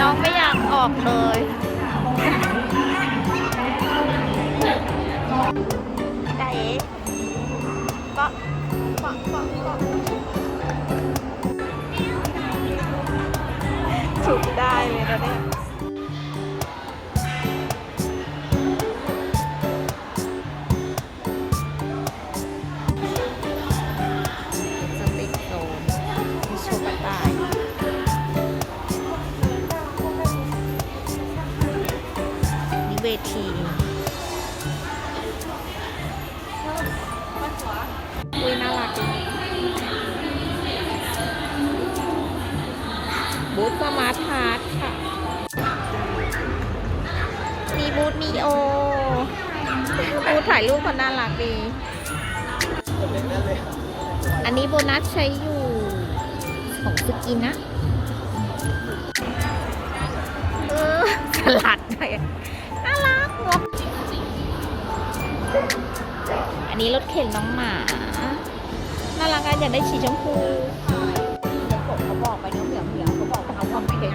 น้องไม่อยากออกเลยใจเอ๋เก็เกาะเกาะเกาะฉุกได้เลยนะเนี่ย สมาร์ทฮาร์ดค่ะ มีบูธมีโอ บูธถ่ายรูปก็น่ารักดี อันนี้โบนัสใช้อยู่ของสกินนะ เออสลัดอะไรอะน่ารักงกอันนี้รถเข็นน้องหมา น่ารักอะอยากได้สีชมพูเขาบอกไปน้องเหลืองเหลือเขาบอกเอาคว เห็น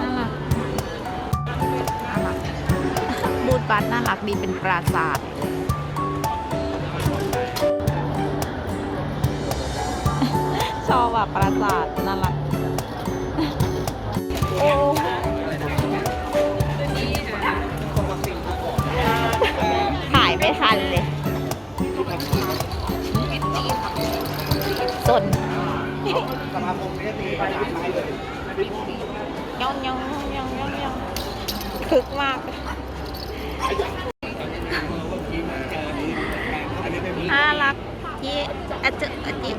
น่ารักน่ารักบูดบัตน่ารักดีเป็นปราสาทชอบแบบปราสาทน่ารักโอ้ถ่ายไม่ทันเลย สน สมาคมไม่ได้ตีย่องยองยองยองยองคึกมากน่ารักเยี่อาจจะอาจจะ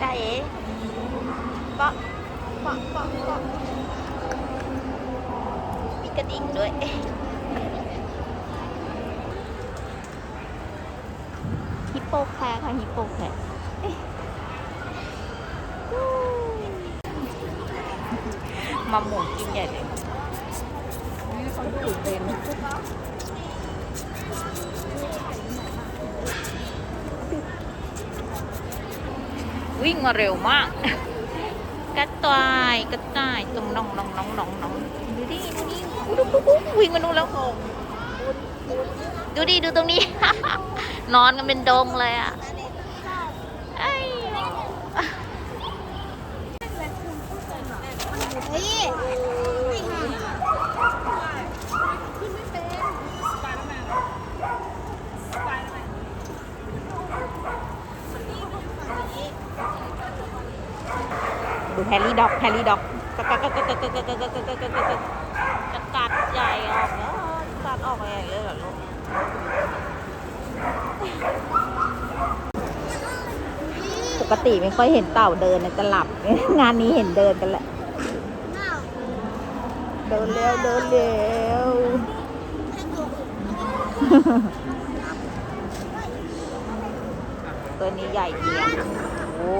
ได้เอ๋ปะปะปะปะมีกระดิ่งด้วย โปแคร์ค่ะฮิปโปแคร์มาหมุนกินใหญ่เลยเขาดูเต็มวิ่งมาเร็วมาก กระต่ายกระต่ายตรงน้องน้องน้องน้องน้องดูดิดูดิวิ่งมาดูนแล้ว ดูดิดูตรงนี้ นอนกันเป็นดงเลยอะเฮ้ยดูแฮร์รี่ด็อกแฮร์รี่ด็อกกัดกัดกัดกัดกัดกัดกัดกัดกัดกัดกัดกัดกัดจะกัดใหญ่ออกแล้วกัดออกใหญ่เลยเหรอลูก ปกติไม่ค่อยเห็นเต่าเดินนะจะหลับ งานนี้เห็นเดินกันแหละ เดินเร็วเดินเร็วตัวนี้ใหญ่เดียวโอ้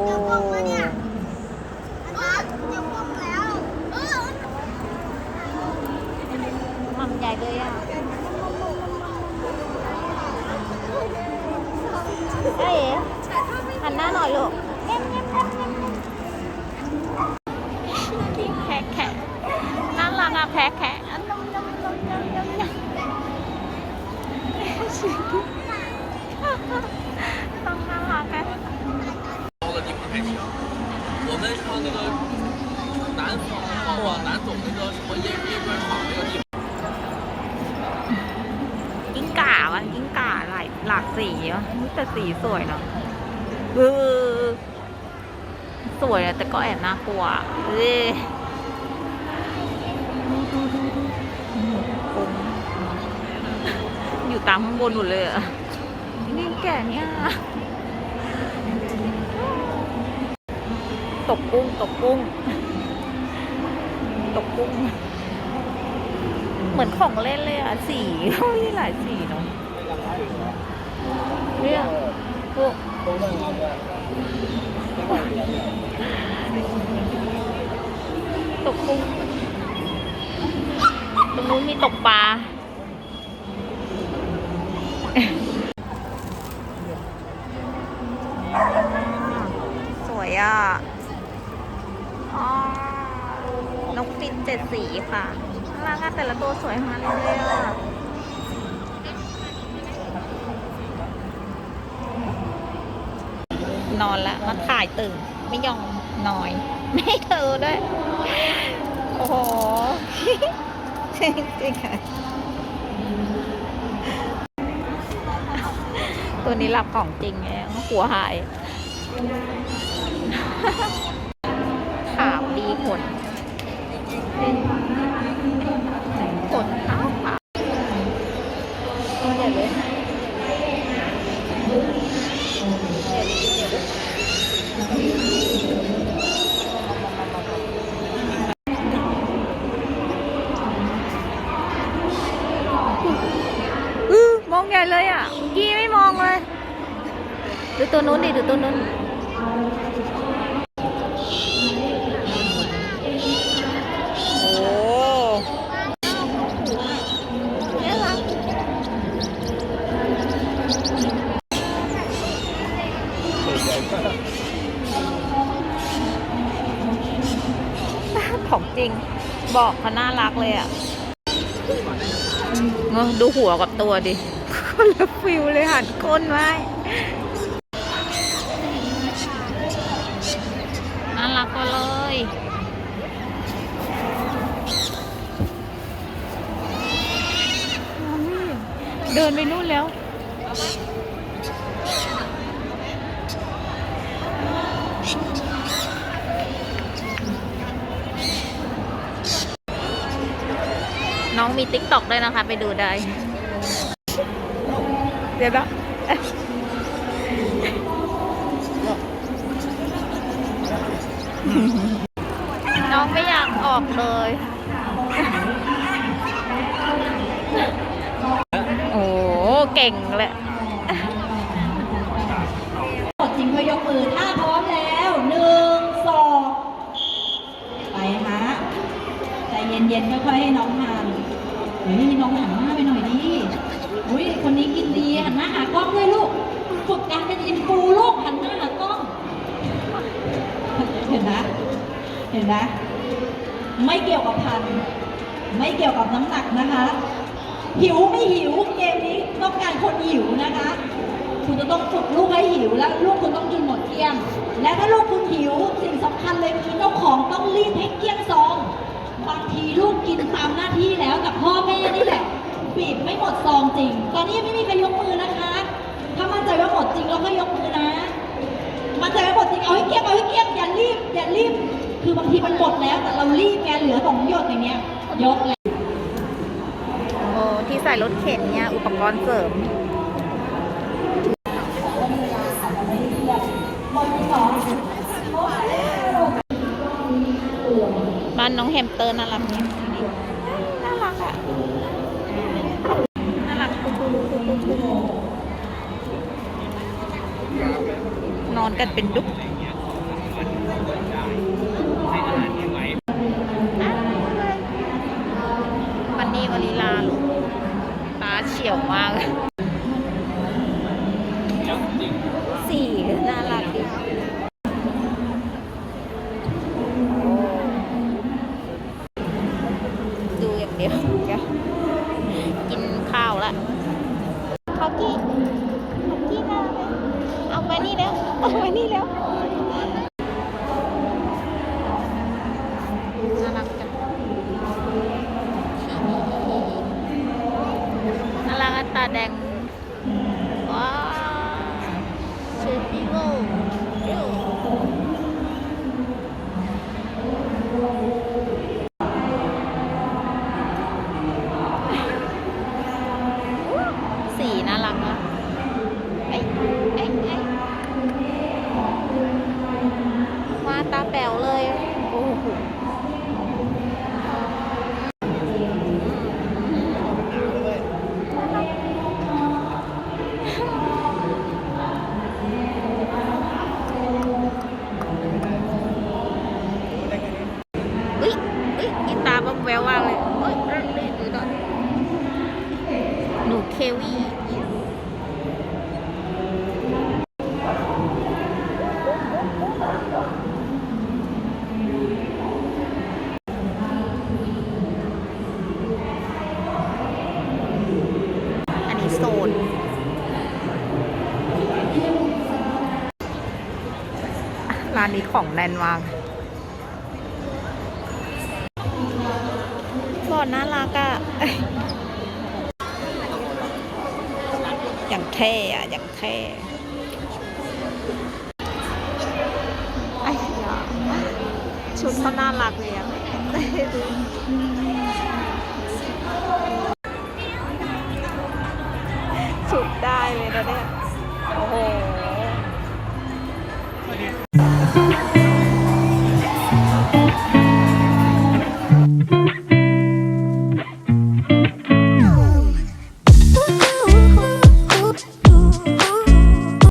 มันใหญ่เลยอะ ใช่เอ๋หันหน้าหน่อยลูกเงียเงียเงีย สีวะอุ๊ยแต่สีสวยเนาะเออสวยแต่ก็แอบน่ากลัวเอ้ยอยู่ตามข้างบนหมดเลยอะนี่แก่เนี่ยตกกุ้งตกกุ้งตกกุ้ง เหมือนของเล่นเลยอะ สีมีหลายสีเนาะ เนี่ยพวกตกกุ้งตรงนู้นมีตกปลาสวยอะนกฟินเจ็ดสีค่ะน่ารักแต่ละตัวสวยมากเลยอะ นอนแล้วมันถ่ายตื่น ไม่ยอมนอยไม่เธอด้วย โอ้โหจริงค่ะ ตัวนี้หลับของจริงไงหัวหาย ขามดีขนขนขาวขาวตัวใหญ่เลยอื้อมองใหญ่ เลยอะกี้ไม่มองเลยดูตัวนู้นดิดูตัวนู้นโอ้น่ารักของจริงบอกเขาน่ารักเลยอะดูหัวกับตัวดิ คนละฟิลเลยหันก้นไว้น่ารักก็เลยเดินไปนู่นแล้วน้องมีติ๊กต็อกด้วยนะคะ ไปดูได้เดี๋ยวนะน้องไม่อยากออกเลย โอ้เก่งเลยกดจริงก็ยกมือถ้าพร้อมแล้วหนึ่งสองไปฮะใจเย็นๆค่อยๆให้น้องทานเฮ้ยน้องหันหน้าไปหน่อยดิ อุ้ยคนนี้กินดีหันหน้าหากล้องด้วยลูก ฝึกการเป็นอินฟูลูกหันหน้าหากล้อง เห็นนะ เห็นนะ ไม่เกี่ยวกับพัน ไม่เกี่ยวกับน้ำหนักนะคะ หิวไม่หิวเกมนี้ต้องการคนหิวนะคะ คุณจะต้องฝึกลูกให้หิวแล้วลูกคุณต้องกินหมดเกลี้ยง และถ้าลูกคุณหิวสิ่งสำคัญเลยคือเจ้าของต้องรีบให้เกลี้ยงซอง บางทีลูกกินตามหน้าที่แล้วกับพ่อแม่นี่แหละ อนนี้ยังไม่มีใครยกมือนะคะ ถ้ามั่นใจว่าหมดจริงเราก็ยกมือนะ มั่นใจว่าหมดจริงเอาให้เกลี้ยงเอาให้เกลี้ยงอย่ารีบอย่ารีบ คือบางทีมันหมดแล้ว แต่เรารีบไงเหลือสองหยดอย่างเงี้ยยกเลยโอ้ที่ใส่รถเข็นเนี่ยอุปกรณ์เสริมบ้านน้องแฮมสเตอร์น่ารักเนี่ยน่ารักอะ น่ารักปุ๊บปุ๊บปุ๊บปุ๊บปุ๊บน อนกันเป็นดุ๊กวันนี้วลีลาลูกตาเฉียวมากสีน่ารักดีดูอย่างเดียวเดี๋ยวกินข้าวละข้าวกี้ข้าวกี้น่ารักเลยเอามานี่แล้ว เอามานี่แล้ว น่ารักจัง น่ารักอะตาแดง ว้าวชื่อพี่โก้สีน่ารักอะเอ้ยเอ้ยเอ้ยมาตาแป๋วเลย โอ้โห เฮ้ยเฮ้ยอีตาบังแววมากเลยเฮ้ยเฮ้ยเฮ้ยดูหน่อยหนูเควี่ ร้านนี้ของแน่นมากบอดน่ารักอะอย่างเท่อะอย่างเท่ไอ้ยาชุดเขาน่ารักเลยอะชุดได้เลยนะเนี่ยโอ้โห